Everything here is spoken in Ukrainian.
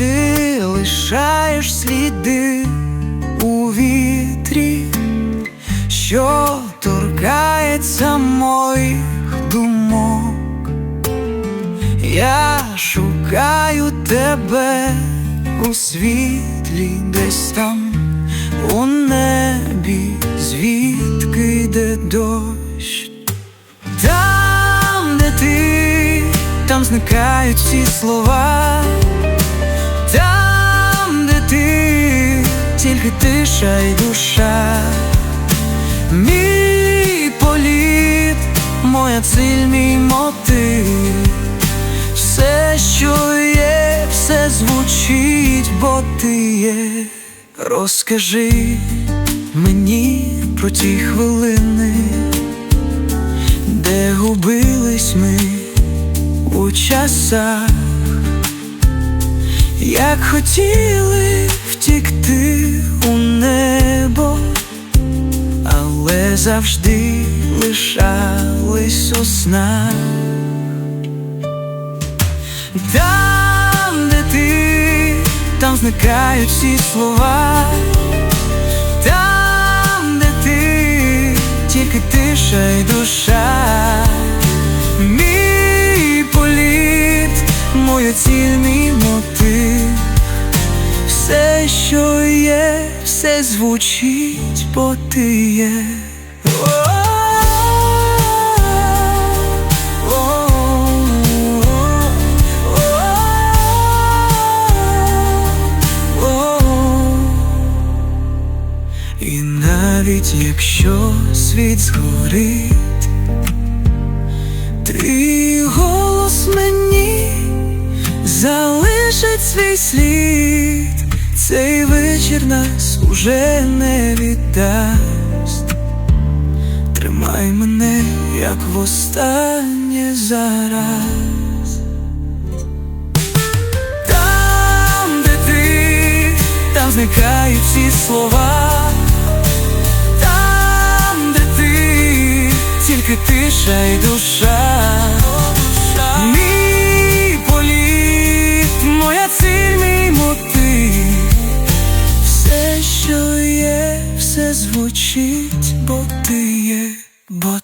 залишаєш сліди у вітрі, що торкається моїх думок. Я шукаю тебе у світлі, десь там у небі, звідки йде дощ. Там, де ти, там зникають всі слова. Тільки тиша й душа. Мій політ, моя ціль, мій мотив. Все, що є, все звучить, бо ти є. Розкажи мені про ті хвилини, де губились ми у часах, як хотіли втікти завжди лишались у снах. Там, де ти, там зникають всі слова. Там, де ти, тільки тиша й душа. Мій політ, моя ціль, мій мотив. Все, що є, все звучить, бо ти є. І навіть якщо світ згорить, твій голос мені залишить свій слід, цей вечір нас уже не віддасть. Тримай мене, як востаннє зараз. Там, де ти, там зникають всі слова. Тільки тиша й душа. Мій політ, моя ціль, мій мотив. Все, що є, все звучить, бо ти є, бо